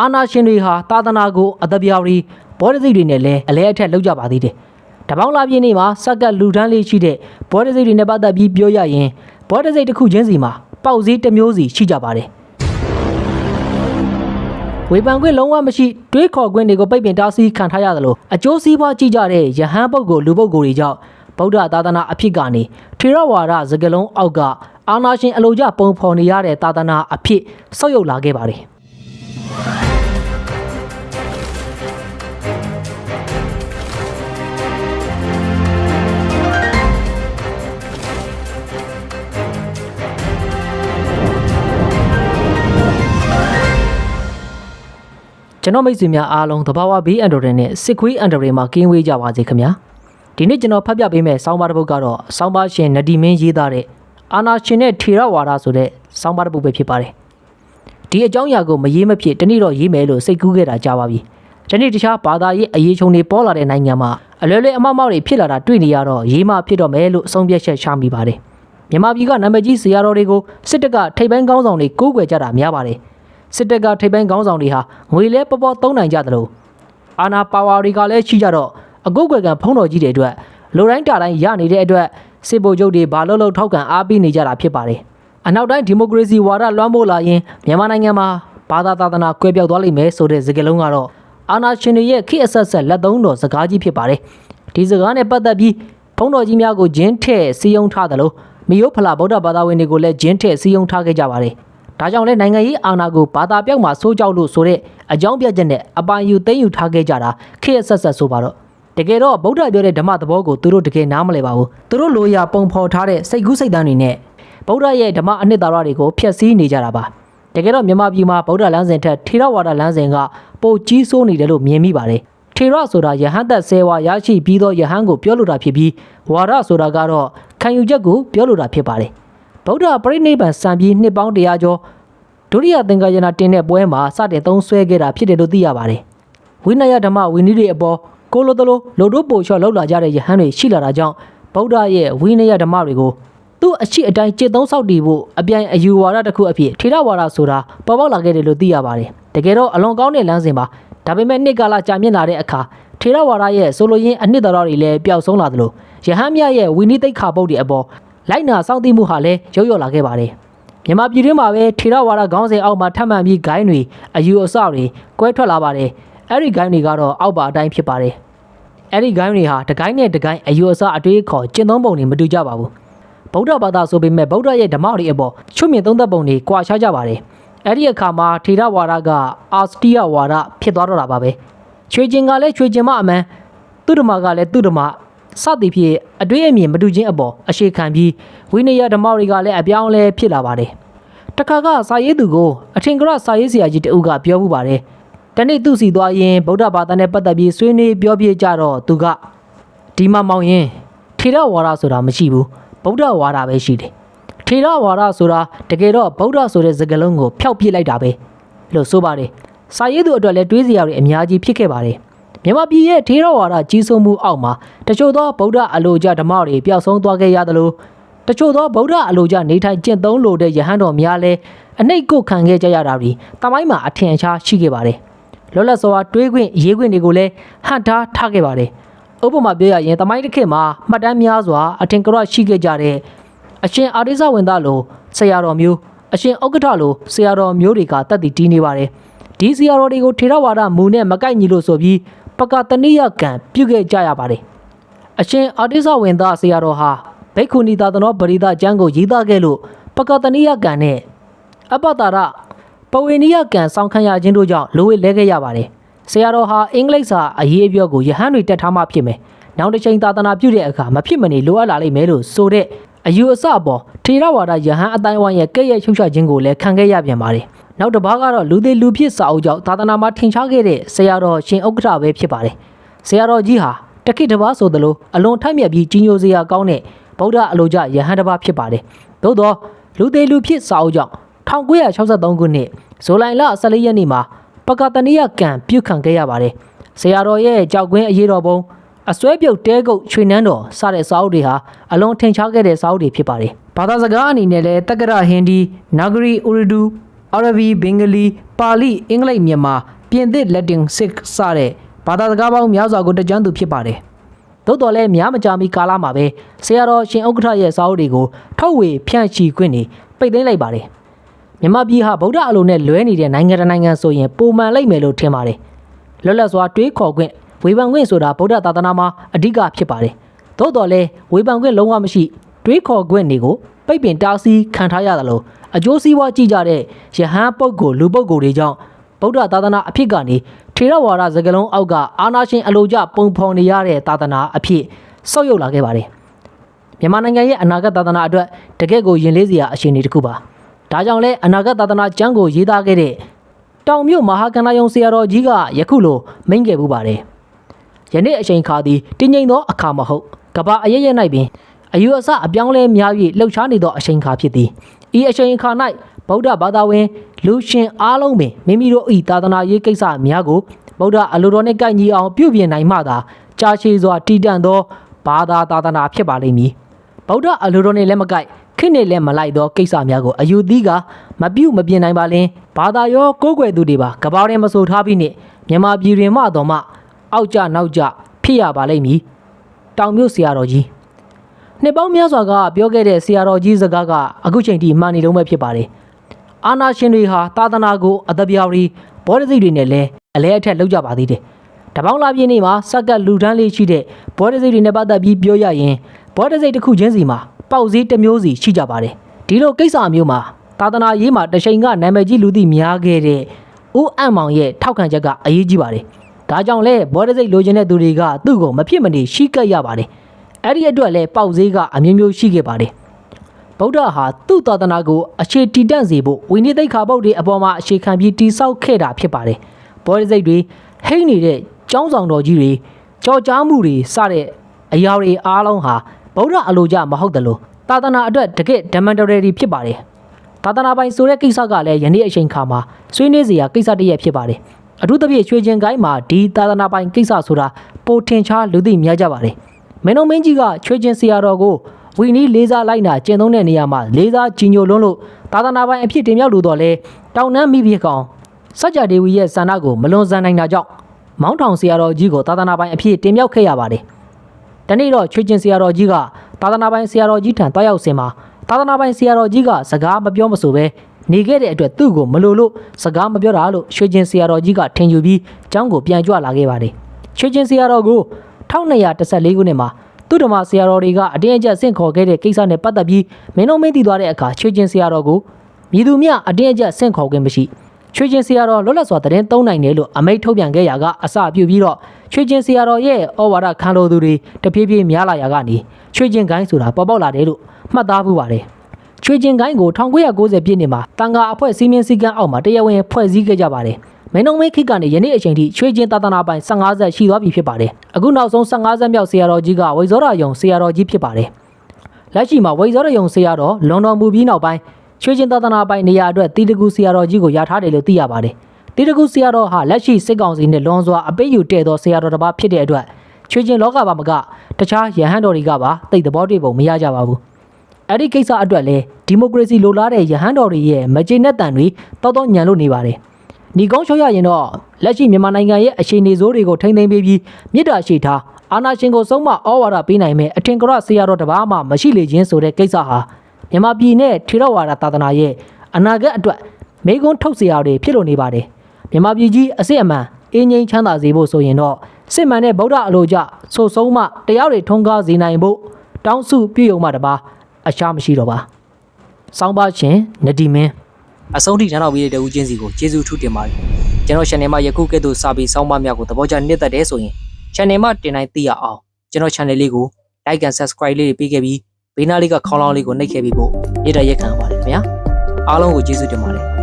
အာနာရှင်တွေဟာသာသနာကိုအသက်ပြောင်းပြီးဘောဓိစိတ်တွေနဲ့လည်းအလဲအထက်လောက်ကြပါသေးတယ်တပေါင်းလာပြည့်နေ့မှာစက္ကလူထမ်းလေးရှိတဲ့ဘောဓိစိတ်တွေနဲ့ပတ်သက်ပြီးပြောရရင်ဘောဓိစိတ်တစ်ခုချင်းစီမှာပေါက်စည်းတစ်မျိုးစီရှိကြပါတယ်ဝေဖန်ခွင့်လုံးဝမရှိတွေးခေါ်ခွင့်တွေကိုပိတ်ပင်တားဆီးခံထားရသလိုအကျိုးစီးပွားကြည့်ကြတဲ့ယဟန်ပုဂ္ဂိုလ်လူပုဂ္ဂိုလ်တွေကြောင့်ဗုဒ္ဓသာသနာအဖြစ်ကနေထေရဝါဒစကလုံးအောက်ကအာနာရှင်အလိုကြပုံဖော်နေရတဲ့သာသနာအဖြစ်ဆောက်ရုပ်လာခဲ့ပါတယ် ကျွန်တော်မိတ်ဆွေများအားလုံးသဘာဝဘေးအန္တရာယ်နဲ့စစ်ခွေးအန္တရာယ်မှာကင်းဝေးကြပါစေခင်ဗျာဒီနေ့ကျွန်တော်ဖတ်ပြပေးမယ့်ဆောင်းပါးတစ်ပုဒ်ကတော့ဆောင်းပါးရှင်နဒီမင်းရေးသားတဲ့အာနာရှင်နဲ့ထေရဝါဒဆိုတဲ့ဆောင်းပါးတစ်ပုဒ်ပဲဖြစ်ပါတယ်ဒီအကြောင်းအရာကိုမရေးမဖြစ်တနေ့တော့ရေးမယ်လို့စိတ်ကူးခဲ့တာကြာပါပြီဒီနေ့တခြားဘာသာရေးအရေးချုံတွေပေါ်လာတဲ့နိုင်ငံမှာအလွယ်လွယ်အမောက်မောက်တွေဖြစ်လာတာတွေ့နေရတော့ရေးမဖြစ်တော့မယ်လို့အဆုံးဖြတ်ချက်ချမိပါတယ်မြန်မာပြည်ကနာမည်ကြီးဇရာတော်တွေကိုစစ်တပ်ကထိပ်ပိုင်းကောင်းဆောင်တွေကိုးကွယ်ကြတာများပါတယ် စစ်တပ်ကထိပ်ပိုင်းခေါင်းဆောင်တွေဟာငွေလဲပေါ်ပေါ်သုံးနိုင်ကြသလိုအာနာပါဝါတွေကလည်းရှိကြတော့အကုတ်ကွယ်ကံဖုံးတော်ကြီးတွေအတွက်လိုတိုင်းတာတိုင်းရနေတဲ့အတွက်စစ်ဗိုလ်ချုပ်တွေဘာလို့လို့ထောက်ကန်အားပေးနေကြတာဖြစ်ပါတယ်အနောက်တိုင်းဒီမိုကရေစီဝါဒလွှမ်းမိုးလာရင်မြန်မာနိုင်ငံမှာဘာသာသာသနာကွဲပြောက်သွားလိမ့်မယ်ဆိုတဲ့စကားလုံးကတော့အာနာရှင်တွေရဲ့ခေတ်အဆက်ဆက်လက်သုံးတော်စကားကြီးဖြစ်ပါတယ်ဒီစကားနဲ့ပတ်သက်ပြီးဖုံးတော်ကြီးများကိုဂျင်းထဲ့စီယုံထားသလိုမီယိုဖလာဗုဒ္ဓဘာသာဝင်တွေကိုလည်းဂျင်းထဲ့စီယုံထားခဲ့ကြပါတယ် ဒါကြောင့်လဲနိုင်ငံရေးအာဏာကိုဘာသာပြောက်မှာစိုးကြောက်လို့ဆိုတဲ့အကြောင်းပြချက်နဲ့အပိုင်ယူသိမ်းယူထားခဲ့ကြတာခေတ်အဆက်ဆက်ဆိုပါတော့တကယ်တော့ဗုဒ္ဓပြောတဲ့ဓမ္မသဘောကိုသူတို့တကယ်နားမလည်ပါဘူးသူတို့လိုရာပုံဖော်ထားတဲ့စိတ်ကူးစိတ်တမ်းတွေနဲ့ဗုဒ္ဓရဲ့ဓမ္မအနှစ်သာရတွေကိုဖျက်ဆီးနေကြတာပါတကယ်တော့မြန်မာပြည်မှာဗုဒ္ဓလမ်းစဉ်ထက်ထေရဝါဒလမ်းစဉ်ကပိုကြီးစိုးနေတယ်လို့မြင်မိပါတယ်ထေရဆိုတာယဟန်သက်ဆဲဝါရရှိပြီးသောယဟန်ကိုပြောလိုတာဖြစ်ပြီးဝါဒဆိုတာကတော့ခံယူချက်ကိုပြောလိုတာဖြစ်ပါတယ် ဗုဒ္ဓပရိနိဗ္ဗာန်စံပြီးနှစ်ပေါင်းတရာကျော်ဒုတိယသင်္ကာယနာတင်တဲ့ပွဲမှာစတင်သုံးဆွဲခဲ့တာဖြစ်တယ်လို့သိရပါတယ်။ဝိနယဓမ္မဝိနည်းတွေအပေါ်ကိုလိုတလိုလိုတို့ပိုလျှော့လောက်လာကြတဲ့ယဟန်တွေရှိလာတာကြောင့်ဗုဒ္ဓရဲ့ဝိနယဓမ္မတွေကိုသူ့အရှိအတိုင်းจิตသုံးဆောက်တည်ဖို့အပြိုင်အယူဝါဒတစ်ခုအဖြစ်ထေရဝါဒဆိုတာပေါ်ပေါက်လာခဲ့တယ်လို့သိရပါတယ်။တကယ်တော့အလွန်ကောင်းတဲ့လမ်းစဉ်ပါ။ဒါပေမဲ့နှစ်ကာလကြာမြင့်လာတဲ့အခါထေရဝါဒရဲ့ဆိုလိုရင်းအနှစ်တော်တွေလည်းပျောက်ဆုံးလာသလိုယဟန်မြတ်ရဲ့ဝိနည်းသိက္ခာပုဒ်တွေအပေါ် လိုက်နာစောင့်သိမှုဟာလည်းရုပ်ရော့လာခဲ့ပါတယ်။မြန်မာပြည်တွင်းမှာပဲထေရဝါဒခေါင်းစဉ်အောက်မှာထပ်မံပြီးဂိုင်းတွေအယူအဆတွေကွဲထွက်လာပါတယ်အဲ့ဒီဂိုင်းတွေကတော့အောက်ပါအတိုင်းဖြစ်ပါတယ်အဲ့ဒီဂိုင်းတွေဟာတဂိုင်းနဲ့တဂိုင်းအယူအဆအတွေးခေါ်ကျင့်သုံးပုံတွေမတူကြပါဘူးဗုဒ္ဓဘာသာဆိုပေမဲ့ဗုဒ္ဓရဲ့ဓမ္မတွေအပေါ်ချွတ်မြင့်သုံးသက်ပုံတွေကွာခြားကြပါတယ်အဲ့ဒီအခါမှာထေရဝါဒကအာစတီယဝါဒဖြစ်သွားတော့တာပါပဲချွေကျင်ကလည်းချွေကျင်မအမှန်သူဓမ္မကလည်းသူဓမ္မ စသည်ဖြင့်အတွေ့အမြင်မတူချင်းအပေါ်အရှိခံပြီးဝိနည်းဓမ္မတွေကလည်းအပြောင်းအလဲဖြစ်လာပါတယ်တခါကစာရေးသူကိုအထင်ကရစာရေးဆရာကြီးတဦးကပြောမှုပါတယ်။တနေ့သူ့စီသွားရင်ဗုဒ္ဓဘာသာနဲ့ပတ်သက်ပြီးဆွေးနွေးပြောပြကြတော့သူကဒီမှာမောင်ရင်ထေရဝါဒဆိုတာမရှိဘူးဗုဒ္ဓဝါဒပဲရှိတယ်။ထေရဝါဒဆိုတာတကယ်တော့ဗုဒ္ဓဆိုတဲ့စကားလုံးကိုဖျောက်ပြစ်လိုက်တာပဲလို့ဆိုပါတယ်။စာရေးသူအတွက်လည်းတွေးစရာတွေအများကြီးဖြစ်ခဲ့ပါတယ်။ မြန်မာပြည်ရဲ့ထေရဝါဒကြီးစိုးမှုအောက်မှာတချို့သောဗုဒ္ဓအလိုကျဓမ္မတွေပျောက်ဆုံးသွားခဲ့ရသလိုတချို့သောဗုဒ္ဓအလိုကြနေထိုင်ကျင့်သုံးလိုတဲ့ယဟန်တော်များလည်းအနှိတ်ကိုခံခဲ့ကြရတာပြီးတမိုင်းမှာအထင်အရှားရှိခဲ့ပါတယ်။လောလတ်စွာတွေးခွင့်ရေးခွင့်တွေကိုလည်းဟန်ထားထားခဲ့ပါတယ်။ဥပမာပြောရရင်တမိုင်းတစ်ခေတ်မှာမှတ်တမ်းများစွာအထင်ကရရှိခဲ့ကြတဲ့အရှင်အာရိဇဝင်သားလိုဆရာတော်မျိုးအရှင်ဥက္ကဋ္ဌလိုဆရာတော်မျိုးတွေကတတ်တည်တည်နေပါတယ်။ဒီဆရာတော်တွေကိုထေရဝါဒမူနဲ့မကိုက်ညီလို့ဆိုပြီး ပကတနိယကံပြုခဲ့ကြရပါတယ်။အရှင်အာတိဇဝင်သားဆရာတော်ဟာဘိက္ခုနီသာသနောပရိသကျမ်းကိုရေးသားခဲ့လို့ပကတနိယကံနဲ့အပတ္တရပဝေနိယကံစောင့်ခံရခြင်းတို့ကြောင့်လိုဝေလဲခဲ့ရပါတယ်ဆရာတော်ဟာအင်္ဂလိပ်စာအရေးအပြောကိုယဟန်တွေတက်ထားမှဖြစ်မယ်နောက်တစ်ချိန်သာသနာပြုတဲ့အခါမဖြစ်မနေလိုအပ်လာလိမ့်မယ်လို့ဆိုတဲ့အယူအဆအပေါ်ထေရဝါဒယဟန်အတိုင်းဝိုင်းရဲ့ကဲ့ရဲ့ရှုပ်ချခြင်းကိုလည်းခံခဲ့ရပြန်ပါတယ် နောက်တစ်ပါးကတော့လူသေးလူဖြစ်စာအုပ်ကြောင့်သာသနာမှာထင်ရှားခဲ့တဲ့ဆရာတော်ရှင်ဥက္ကဋ္ဌပဲဖြစ်ပါတယ်ဆရာတော်ကြီးဟာတခိတစ်ပါးဆိုသလိုအလွန်ထိုက်မြတ်ပြီးကြီးညိုစရာကောင်းတဲ့ဗုဒ္ဓအလိုကြယဟန်တစ်ပါးဖြစ်ပါတယ်။သို့သောလူသေးလူဖြစ်စာအုပ်ကြောင့်1963ခုနှစ်ဇူလိုင်လ14ရက်နေ့မှာပကတနိယကံပြုခံခဲ့ရပါတယ်။ဆရာတော်ရဲ့ကြောက်ကွင်းအရေးတော်ပုံအစွဲပြုတ်တဲကုတ်ချွေနှန်းတော်စတဲ့စာအုပ်တွေဟာအလွန်ထင်ရှားခဲ့တဲ့စာအုပ်တွေဖြစ်ပါတယ်။ဘာသာစကားအနေနဲ့လည်းတက္ကရာဟင်ဒီ၊နာဂရီဥရဒူ အာရဗီဘင်္ဂလီပါဠိအင်္ဂလိပ်မြန်မာပြင်သစ်လက်တင်စစ်စတဲ့ဘာသာစကားပေါင်းများစွာကိုတကြမ်းသူဖြစ်ပါတယ်သို့တော်လည်းများမကြာမီကာလမှာပဲဆရာတော်ရှင်ဥက္ကဋ္ဌရဲ့စာအုပ်တွေကိုထုတ်ဝေဖြန့်ချီခွင့်နေပိတ်သိမ်းလိုက်ပါတယ်မြန်မာပြည်ဟာဗုဒ္ဓအလိုနဲ့လွဲနေတဲ့နိုင်ငံတစ်နိုင်ငံဆိုရင်ပုံမှန်လိုက်မယ်လို့ထင်ပါတယ်လွတ်လပ်စွာတွေးခေါ်ခွင့်ဝေဖန်ခွင့်ဆိုတာဗုဒ္ဓသာသနာမှာအဓိကဖြစ်ပါတယ်သို့တော်လည်းဝေဖန်ခွင့်လုံးဝမရှိတွေးခေါ်ခွင့်တွေကိုပိတ်ပင်တားဆီးခံထားရသလို အကျိုးစီးပွားကြည့်ကြတဲ့ယဟန်ပုဂ္ဂိုလ်လူပုဂ္ဂိုလ်တွေကြောင့်ဗုဒ္ဓသာသနာအဖြစ်ကနေထေရဝါဒစကားလုံးအောက်ကအာနာရှင်အလိုကျပုံဖော်နေရတဲ့သာသနာအဖြစ်ဆုတ်ယုတ်လာခဲ့ပါတယ်မြန်မာနိုင်ငံရဲ့အနာဂတ်သာသနာအတွက်တကယ့်ကိုရင်လေးစရာအခြေအနေတစ်ခုပါဒါကြောင့်လဲအနာဂတ်သာသနာကျမ်းကိုရေးသားခဲ့တဲ့တောင်မြို့မဟာကန္နာယုံဆရာတော်ကြီးကယခုလိုမိန့်ခဲ့ပူပါတယ်ယနေ့အချိန်ခါသည်တင်းငိမ့်သောအခါမဟုတ်ကဘာအရရ၌ပင်အယူအဆအပြောင်းလဲများ၍လှုပ်ရှားနေသောအချိန်ခါဖြစ်သည် ဤအချိန်ခါ၌ဗုဒ္ဓဘာသာဝင်လူရှင်အားလုံးပင်မိမိတို့၏သာသနာရေးကိစ္စများကိုဗုဒ္ဓအလိုတော်နှင့်ကိုက်ညီအောင်ပြုပြင်နိုင်မှသာကြာရှည်စွာတည်တံ့သောဘာသာသာသနာဖြစ်ပါလိမ့်မည်ဗုဒ္ဓအလိုတော်နှင့်လည်းမကိုက်ခင့်နှင့်လည်းမလိုက်သောကိစ္စများကိုအယူသီးကမပြုတ်မပြင်နိုင်ပါလင်ဘာသာရောကိုးကွယ်သူတွေပါကပောင်းရင်မဆိုထားပြီးနှင့်မြန်မာပြည်တွင်မှတော်မှအောက်ကြနောက်ကြဖြစ်ရပါလိမ့်မည်တောင်မြို့ဆရာတော်ကြီး နှစ်ပေါင်းများစွာကပြောခဲ့တဲ့ဆရာတော်ကြီးစကားကအခုချိန်ထိမှန်နေလုံးပဲဖြစ်ပါတယ်။အာနာရှင်တွေဟာသာသနာကိုအသက်ပြောင်းပြီးဘောဓိစိတ်တွေနဲ့လည်းအလဲအထက်လောက်ကြပါသေးတယ်။တပေါင်းလာပြည့်နေ့မှာစက္ကတ်လူထမ်းလေးရှိတဲ့ဘောဓိစိတ်တွေနဲ့ပတ်သက်ပြီးပြောရရင်ဘောဓိစိတ်တစ်ခုချင်းစီမှာပေါက်စည်းတစ်မျိုးစီရှိကြပါတယ်။ဒီလိုကိစ္စမျိုးမှာသာသနာရေးမှာတချိန်ကနာမည်ကြီးလူသိများခဲ့တဲ့ဦးအံ့မောင်ရဲ့ထောက်ခံချက်ကအရေးကြီးပါတယ်။ဒါကြောင့်လဲဘောဓိစိတ်လိုချင်တဲ့သူတွေကသူ့ကိုမဖြစ်မနေရှိကပ်ရပါတယ်။ အဲ့ဒီအတွက်လည်းပေါက်ဈေးကအမျိုးမျိုးရှိခဲ့ပါတယ်ဗုဒ္ဓဟာသူ့သာသနာကိုအခြေတည်တံ့စေဖို့ဝိနည်းသိက္ခာပုဒ်တွေအပေါ်မှာအခြေခံပြီးတိဆောက်ခဲ့တာဖြစ်ပါတယ်ဘောဓိစိတ်တွေဟိမ့်နေတဲ့ကျောင်းဆောင်တော်ကြီးတွေကြော်ကြားမှုတွေစတဲ့အရာတွေအားလုံးဟာဗုဒ္ဓအလိုကြမဟုတ်တယ်လို့သာသနာအတွက်တကယ့်ဒမန်တရယ်ဖြစ်ပါတယ်သာသနာပိုင်ဆိုတဲ့ကိစ္စကလည်းယနေ့အချိန်ခါမှာဆွေးနွေးစရာကိစ္စတစ်ရက်ဖြစ်ပါတယ်အထူးသဖြင့်ရွှေကျင်ကိုင်းမှာဒီသာသနာပိုင်ကိစ္စဆိုတာပိုထင်ရှားလူသိများကြပါတယ် မင်းတို့မင်းကြီးကချွေးချင်းဆရာတော်ကိုဝီနီးလေးစားလိုက်နာကျင့်သုံးတဲ့နေရာမှာလေးစားကြီးညိုလွန်းလို့သာသနာပိုင်အဖြစ်တင်မြောက်လို့တော့လဲတောင်နှမ်းမိဖြစ်ကောင်စัจ जा ဒေဝီရဲ့ဇာနာကိုမလွန်ဆန်နိုင်တာကြောင့်မောင်းထောင်ဆရာတော်ကြီးကိုသာသနာပိုင်အဖြစ်တင်မြောက်ခဲ့ရပါတယ်။တနေ့တော့ချွေးချင်းဆရာတော်ကြီးကသာသနာပိုင်ဆရာတော်ကြီးထံတွားရောက်စင်မှာသာသနာပိုင်ဆရာတော်ကြီးကစကားမပြောမဆိုပဲနေခဲ့တဲ့အတွက်သူ့ကိုမလိုလို့စကားမပြောတာလို့ရွှေချင်းဆရာတော်ကြီးကထင်ယူပြီးကျောင်းကိုပြန်ကြွလာခဲ့ပါတယ်။ရွှေချင်းဆရာတော်ကို 1214ခုနှစ်မှာသူ့ဓမ္မဆရာတော်တွေကအတင်းအကျပ်ဆင့်ခေါ်ခဲ့တဲ့ကိစ္စနဲ့ပတ်သက်ပြီးမင်းတို့မင်းတည်သွားတဲ့အခါချွေချင်းဆရာတော်ကိုမြည်သူမြအတင်းအကျပ်ဆင့်ခေါ်ခြင်းမရှိချွေချင်းဆရာတော်လွတ်လပ်စွာတရင်သုံးနိုင်တယ်လို့အမိန့်ထုတ်ပြန်ခဲ့ရာကအစပြုပြီးတော့ချွေချင်းဆရာတော်ရဲ့ဩဝါဒခံလိုသူတွေတဖြည်းဖြည်းများလာရာကနေချွေချင်းကိုင်းဆိုတာပေါ်ပေါက်လာတယ်လို့မှတ်သားမှုပါတယ်ချွေချင်းကိုင်းကို1990ပြည့်နှစ်မှာတန်ခါအဖွဲ့စီမင်းစည်းကမ်းအောက်မှာတရားဝင်ဖွဲ့စည်းခဲ့ကြပါတယ် မင်းတို့မင်းခိတ်ကနေယနေ့အချိန်ထိချွေချင်းသာသနာပိုင်15ဆက်ရှိသွားပြီဖြစ်ပါတယ်အခုနောက်ဆုံး15ဆက်မြောက်ဆရာတော်ကြီးကဝိဇောရယုံဆရာတော်ကြီးဖြစ်ပါတယ်လက်ရှိမှာဝိဇောရယုံဆရာတော်လွန်တော်မူပြီးနောက်ပိုင်းချွေချင်းသာသနာပိုင်နေရာအတွက်တီတကူဆရာတော်ကြီးကိုယာထားတယ်လို့သိရပါတယ်တီတကူဆရာတော်ဟာလက်ရှိစစ်ကောင်စီနဲ့လွန်စွာအပိတ်ယူတဲ့သောဆရာတော်တစ်ပါးဖြစ်တဲ့အတွက်ချွေချင်းလောကပါမကတခြားယဟန်တော်တွေကပါတိတ်သဘောတွေ့ပုံမရကြပါဘူးအဲ့ဒီကိစ္စအတွက်လဲဒီမိုကရေစီလိုလားတဲ့ရဟန်းတော်တွေရဲ့မကျေနပ်တန်တွေတောက်တော့ညံလို့နေပါတယ်။ ညီကောင်းလျှော့ရရင်တော့လက်ရှိမြန်မာနိုင်ငံရဲ့အခြေအနေဆိုးတွေကိုထိမ့်သိမ်းပေးပြီးမြစ်တာရှိထားအာနာရှင်ကိုဆုံးမဩဝါဒပေးနိုင်မယ့်အထင်ကရဆရာတော်တစ်ပါးမှမရှိလေခြင်းဆိုတဲ့ကိစ္စဟာမြန်မာပြည်နဲ့ထေရဝါဒသာသနာရဲ့အနာဂတ်အတွက်မိကုံးထုတ်စရာတွေဖြစ်လို့နေပါတယ်မြန်မာပြည်ကြီးအစစ်အမှန်အင်းငိမ့်ချမ်းသာစေဖို့ဆိုရင်တော့စစ်မှန်တဲ့ဗုဒ္ဓအလိုကျဆိုဆုံးမှတရားတွေထုံးကားစေနိုင်ဖို့တောင်းစုပြုယုံမှတပါအရှားမရှိတော့ပါ။ဆောင်းပါရှင်နဒီမင်း အဆုံးထိနားတော်ပြီးတဲ့တဦးချင်းစီကိုကျေးဇူးထူးတင်ပါတယ်။ကျွန်တော် channel မှာယခုကဲ့သို့စာပေစောင်းပါများကိုသဘောကျနှစ်သက်တယ်ဆိုရင် channel မှာတင်တိုင်းသိရအောင်ကျွန်တော် channel လေးကို like and subscribe လေးတွေပေးခဲ့ပြီးဘေးနားလေးကခေါင်းလောင်းလေးကိုနှိပ်ခဲ့ပြီးဖို့နေ့တရက်ခံပါတယ်ခင်ဗျာ။အားလုံးကိုကျေးဇူးတင်ပါတယ်